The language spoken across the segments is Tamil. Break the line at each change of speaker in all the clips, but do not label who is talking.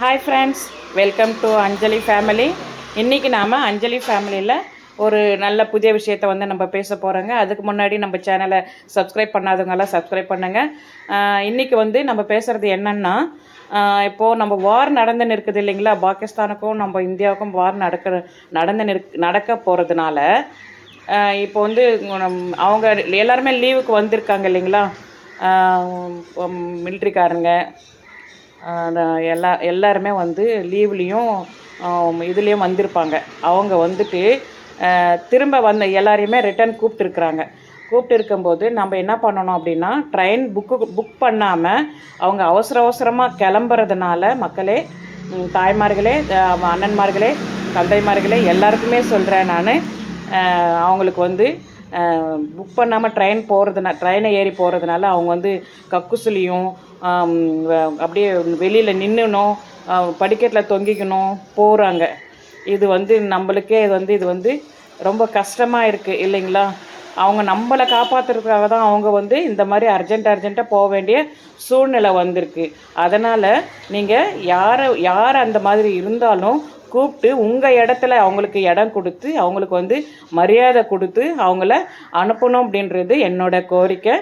Hi friends welcome to Anjali family இன்றைக்கி நாம் அஞ்சலி ஃபேமிலியில் ஒரு நல்ல புதிய விஷயத்தை வந்து நம்ம பேச போகிறோங்க அதுக்கு முன்னாடி நம்ம சேனலை சப்ஸ்கிரைப் பண்ணாதவங்கெல்லாம் சப்ஸ்கிரைப் பண்ணுங்கள் இன்றைக்கி வந்து நம்ம பேசுகிறது என்னென்னா இப்போது நம்ம வார் நடந்துன்னு இருக்குது இல்லைங்களா? பாகிஸ்தானுக்கும் நம்ம இந்தியாவுக்கும் வார் நடக்க நடந்து நிற்க நடக்க போகிறதுனால இப்போ வந்து அவங்க எல்லாருமே லீவுக்கு வந்திருக்காங்க இல்லைங்களா? மிலிட்ரிக்காரங்க எல்லா எல்லாருமே வந்து லீவ்லேயும் இதுலேயும் வந்திருப்பாங்க. அவங்க வந்துட்டு திரும்ப வந்த எல்லாரையுமே ரிட்டர்ன் கூப்பிட்டுருக்குறாங்க. கூப்பிட்டு இருக்கும்போது நம்ம என்ன பண்ணணும் அப்படின்னா ட்ரெயின் புக்கு புக் பண்ணாமல் அவங்க அவசர அவசரமாக கிளம்புறதுனால மக்களே தாய்மார்களே அண்ணன்மார்களே தந்தைமார்களே எல்லாருக்குமே சொல்கிறேன் நான். அவங்களுக்கு வந்து புக் பண்ணாமல் ட்ரெயின் போகிறதுனா ட்ரெயினை ஏறி போகிறதுனால அவங்க வந்து கக்குசுலியும் அப்படியே வெளியில் நின்றுணும் படிக்கட்டில் தொங்கிக்கணும் போகிறாங்க இது வந்து நம்மளுக்கே இது வந்து இது வந்து ரொம்ப கஷ்டமாக இருக்குது இல்லைங்களா? அவங்க நம்மளை காப்பாற்றுறதுக்காக தான் அவங்க வந்து இந்த மாதிரி அர்ஜென்ட் அர்ஜென்ட்டாக போக வேண்டிய சூழ்நிலை வந்திருக்கு. அதனால் நீங்கள் யாரை யார் அந்த மாதிரி இருந்தாலும் கூப்பிட்டு உங்கள் இடத்துல அவங்களுக்கு இடம் கொடுத்து அவங்களுக்கு வந்து மரியாதை கொடுத்து அவங்கள அனுப்பணும் அப்படின்றது என்னோட கோரிக்கை.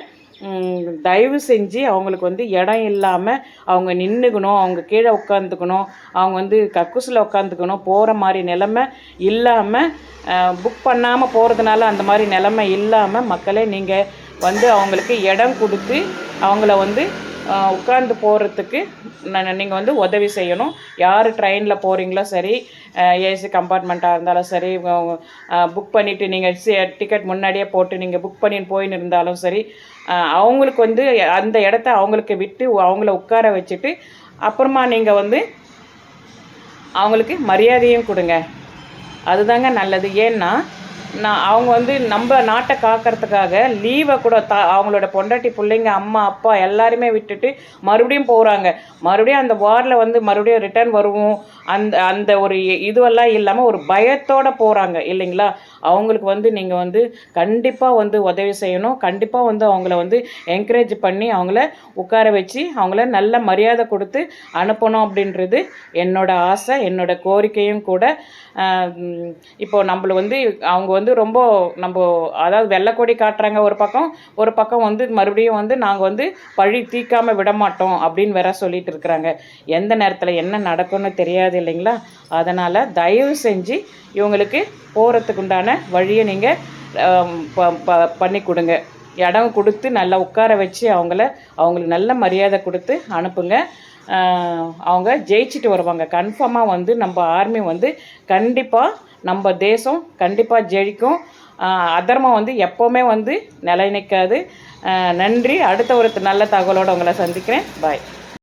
தயவு செஞ்சு அவங்களுக்கு வந்து இடம் இல்லாமல் அவங்க நின்றுக்கணும் அவங்க கீழே உட்காந்துக்கணும் அவங்க வந்து கக்குசில் உட்காந்துக்கணும் போகிற மாதிரி நிலமை இல்லாமல் புக் பண்ணாமல் போகிறதுனால அந்த மாதிரி நிலமை இல்லாமல் மக்களே நீங்கள் வந்து அவங்களுக்கு இடம் கொடுத்து அவங்கள வந்து உட்காந்து போகிறதுக்கு நீங்கள் வந்து உதவி செய்யணும். யார் ட்ரெயினில் போகிறீங்களோ சரி ஏசி கம்பார்ட்மெண்ட்டாக இருந்தாலும் சரி புக் பண்ணிவிட்டு நீங்கள் டிக்கெட் முன்னாடியே போட்டு நீங்கள் புக் பண்ணின்னு போயின்னு இருந்தாலும் சரி அவங்களுக்கு வந்து அந்த இடத்த அவங்களுக்கு விட்டு அவங்கள உட்கார வச்சுட்டு அப்புறமா நீங்கள் வந்து அவங்களுக்கு மரியாதையும் கொடுங்க. அதுதாங்க நல்லது. ஏன்னா நான் அவங்க வந்து நம்ம நாட்டை காக்கிறதுக்காக லீவை கூட தா அவங்களோட பொண்டாட்டி பிள்ளைங்க அம்மா அப்பா எல்லாருமே விட்டுட்டு மறுபடியும் போகிறாங்க மறுபடியும் அந்த வாரில் வந்து மறுபடியும் ரிட்டர்ன் வருவோம். அந்த அந்த ஒரு இதுவெல்லாம் இல்லாமல் ஒரு பயத்தோட போகிறாங்க இல்லைங்களா? அவங்களுக்கு வந்து நீங்கள் வந்து கண்டிப்பாக வந்து உதவி செய்யணும். கண்டிப்பாக வந்து அவங்கள வந்து என்கரேஜ் பண்ணி அவங்கள உட்கார வச்சு அவங்கள நல்ல மரியாதை கொடுத்து அனுப்பணும் அப்படின்றது என்னோட ஆசை என்னோட கோரிக்கையும் கூட. இப்போ நம்மள வந்து அவங்க வந்து ரொம்ப நம்ம அதாவது வெள்ளைக்கொடி காட்டுறாங்க ஒரு பக்கம் ஒரு பக்கம் வந்து மறுபடியும் வந்து நாங்கள் வந்து பழி தீக்காமல் விட மாட்டோம் அப்படின்னு வேற சொல்லிட்டு இருக்கிறாங்க. எந்த நேரத்தில் என்ன நடக்கும்னு தெரியாது. இல்லைங்களா? அதனால் தயவு செஞ்சு இவங்களுக்கு போகிறதுக்கு உண்டான வழியை நீங்கள் பண்ணி கொடுங்க. இடம் கொடுத்து நல்லா உட்கார வச்சு அவங்கள அவங்களுக்கு நல்ல மரியாதை கொடுத்து அனுப்புங்க. அவங்க ஜெயிச்சுட்டு வருவாங்க. கன்ஃபார்மாக வந்து நம்ம ஆர்மி வந்து கண்டிப்பாக நம்ம தேசம் கண்டிப்பாக ஜெயிக்கும். அதர்மம் வந்து எப்போவுமே வந்து நிலை நிற்காது நன்றி. அடுத்த ஒரு நல்ல தகவலோடு உங்களை சந்திக்கிறேன். பாய்.